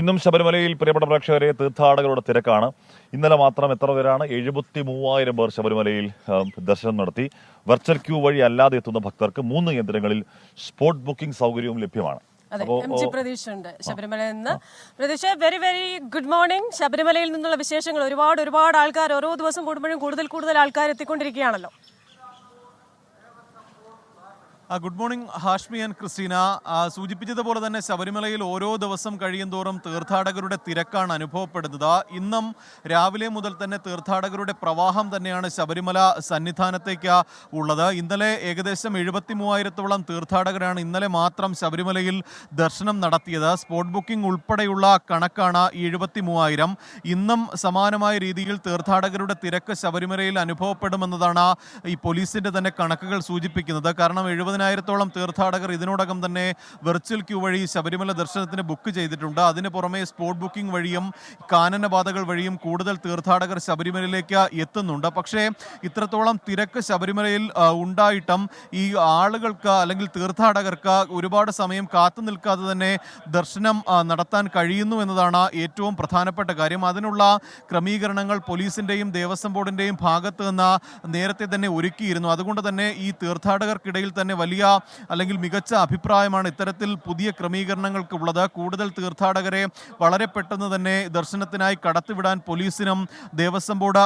ഇന്നും ശബരിമലയിൽ പ്രിയപ്പെട്ട പ്രേക്ഷകരെ തീർത്ഥാടകരുടെ തിരക്കാണ്. ഇന്നലെ മാത്രം എത്ര പേരാണ്? എഴുപത്തി മൂവായിരം പേർ ശബരിമലയിൽ ദർശനം നടത്തി. വെർച്വൽ ക്യൂ വഴി അല്ലാതെ എത്തുന്ന ഭക്തർക്ക് മൂന്ന് കേന്ദ്രങ്ങളിൽ സ്പോട്ട് ബുക്കിംഗ് സൗകര്യവും ലഭ്യമാണ്. ശബരിമലയിൽ നിന്ന്. Prateesh very very good morning ശബരിമലയിൽ നിന്നുള്ള വിശേഷങ്ങൾ ഒരുപാട് ഒരുപാട് ആൾക്കാർ ഓരോ ദിവസം കൂടുമ്പോഴും കൂടുതൽ കൂടുതൽ ആൾക്കാർ എത്തിക്കൊണ്ടിരിക്കുകയാണല്ലോ. Good morning Hashmi and Christina. സൂചിപ്പിച്ചതുപോലെ തന്നെ ശബരിമലയിൽ ഓരോ ദിവസം കഴിയുന്തോറും തീർത്ഥാടകരുടെ തിരക്കാണ് അനുഭവപ്പെടുന്നത്. ഇന്നും രാവിലെ മുതൽ തന്നെ തീർത്ഥാടകരുടെ പ്രവാഹം തന്നെയാണ് ശബരിമല സന്നിധാനത്തേക്ക് ഉള്ളത്. ഇന്നലെ ഏകദേശം എഴുപത്തി മൂവായിരത്തോളം തീർത്ഥാടകരാണ് ഇന്നലെ മാത്രം ശബരിമലയിൽ ദർശനം നടത്തിയത്. സ്പോട്ട് ബുക്കിംഗ് ഉൾപ്പെടെയുള്ള കണക്കാണ് ഈ എഴുപത്തി മൂവായിരം ഇന്നും സമാനമായ രീതിയിൽ തീർത്ഥാടകരുടെ തിരക്ക് ശബരിമലയിൽ അനുഭവപ്പെടുമെന്നതാണ് ഈ പോലീസിന്റെ തന്നെ കണക്കുകൾ സൂചിപ്പിക്കുന്നത്. കാരണം എഴുപതിനായിരത്തോളം തീർത്ഥാടകർ ഇതിനോടകം തന്നെ വെർച്വൽ ക്യൂ വഴി ശബരിമല ദർശനത്തിന് ബുക്ക് ചെയ്തിട്ടുണ്ട്. അതിന് പുറമെ സ്പോട്ട് ബുക്കിംഗ് വഴിയും കാനനപാതകൾ വഴിയും കൂടുതൽ തീർത്ഥാടകർ ശബരിമലയിലേക്ക് എത്തുന്നുണ്ട്. പക്ഷേ ഇത്രത്തോളം തിരക്ക് ശബരിമലയിൽ ഉണ്ടായിട്ടും ഈ ആളുകൾക്ക് അല്ലെങ്കിൽ തീർത്ഥാടകർക്ക് ഒരുപാട് സമയം കാത്തു നിൽക്കാതെ തന്നെ ദർശനം നടത്താൻ കഴിയുന്നു എന്നതാണ് ഏറ്റവും പ്രധാനപ്പെട്ട കാര്യം. അതിനുള്ള ക്രമീകരണങ്ങൾ പോലീസിന്റെയും ദേവസ്വം ബോർഡിന്റെയും ഭാഗത്ത് നിന്ന് നേരത്തെ തന്നെ ഒരുക്കിയിരുന്നു. അതുകൊണ്ട് തന്നെ ഈ തീർത്ഥാടകർക്കിടയിൽ തന്നെ വലിയ അല്ലെങ്കിൽ മികച്ച അഭിപ്രായമാണ് ഇത്തരത്തിൽ പുതിയ ക്രമീകരണങ്ങൾക്ക് ഉള്ളത്. കൂടുതൽ തീർത്ഥാടകരെ വളരെ പെട്ടെന്ന് തന്നെ ദർശനത്തിനായി കടത്തിവിടാൻ പോലീസിനും ദേവസ്വം ബോർഡ്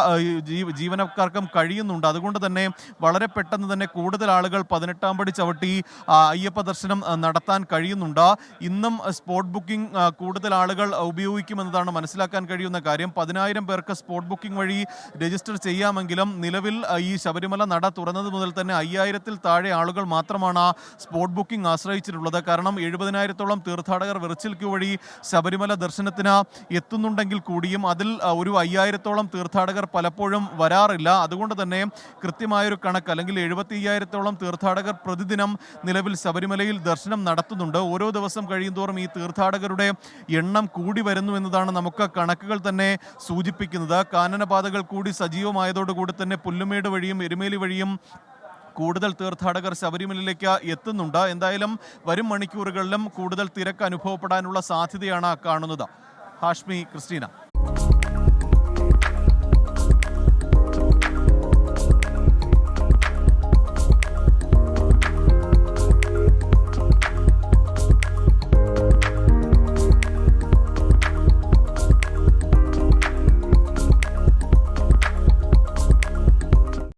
ജീവനക്കാർക്കും കഴിയുന്നുണ്ട്. അതുകൊണ്ട് തന്നെ വളരെ പെട്ടെന്ന് തന്നെ കൂടുതൽ ആളുകൾ പതിനെട്ടാം പടി ചവിട്ടി അയ്യപ്പ ദർശനം നടത്താൻ കഴിയുന്നുണ്ട്. ഇന്നും സ്പോട്ട് ബുക്കിംഗ് കൂടുതൽ ആളുകൾ ഉപയോഗിക്കുമെന്നതാണ് മനസ്സിലാക്കാൻ കഴിയുന്ന കാര്യം. പതിനായിരം പേർക്ക് സ്പോട്ട് ബുക്കിംഗ് വഴി രജിസ്റ്റർ ചെയ്യാമെങ്കിലും നിലവിൽ ഈ ശബരിമല നട തുറന്നത് മുതൽ തന്നെ അയ്യായിരത്തിൽ താഴെ ആളുകൾ മാത്രമാണ് സ്പോട്ട് ബുക്കിംഗ് ആശ്രയിച്ചിട്ടുള്ളത്. കാരണം എഴുപതിനായിരത്തോളം തീർത്ഥാടകർ വെർച്വൽ ക്യൂ വഴി ശബരിമല ദർശനത്തിന് എത്തുന്നുണ്ടെങ്കിൽ കൂടിയും അതിൽ ഒരു അയ്യായിരത്തോളം തീർത്ഥാടകർ പലപ്പോഴും വരാറില്ല. അതുകൊണ്ട് തന്നെ കൃത്യമായൊരു കണക്ക് അല്ലെങ്കിൽ എഴുപത്തി അയ്യായിരത്തോളം തീർത്ഥാടകർ പ്രതിദിനം നിലവിൽ ശബരിമലയിൽ ദർശനം നടത്തുന്നുണ്ട്. ഓരോ ദിവസം കഴിയുന്തോറും ഈ തീർത്ഥാടകരുടെ എണ്ണം കൂടി വരുന്നു എന്നതാണ് നമുക്ക് കണക്കുകൾ തന്നെ സൂചിപ്പിക്കുന്നത്. കാനനപാതകൾ കൂടി സജീവമായതോടുകൂടി തന്നെ പുല്ലുമേട് വഴിയും എരുമേലി വഴിയും കൂടുതൽ തീർത്ഥാടകർ ശബരിമലയിലേക്ക് എത്തുന്നുണ്ട്. എന്തായാലും വരും മണിക്കൂറുകളിലും കൂടുതൽ തിരക്ക് അനുഭവപ്പെടാനുള്ള സാധ്യതയാണ് കാണുന്നത്. ഹാഷ്മി ക്രിസ്റ്റീന.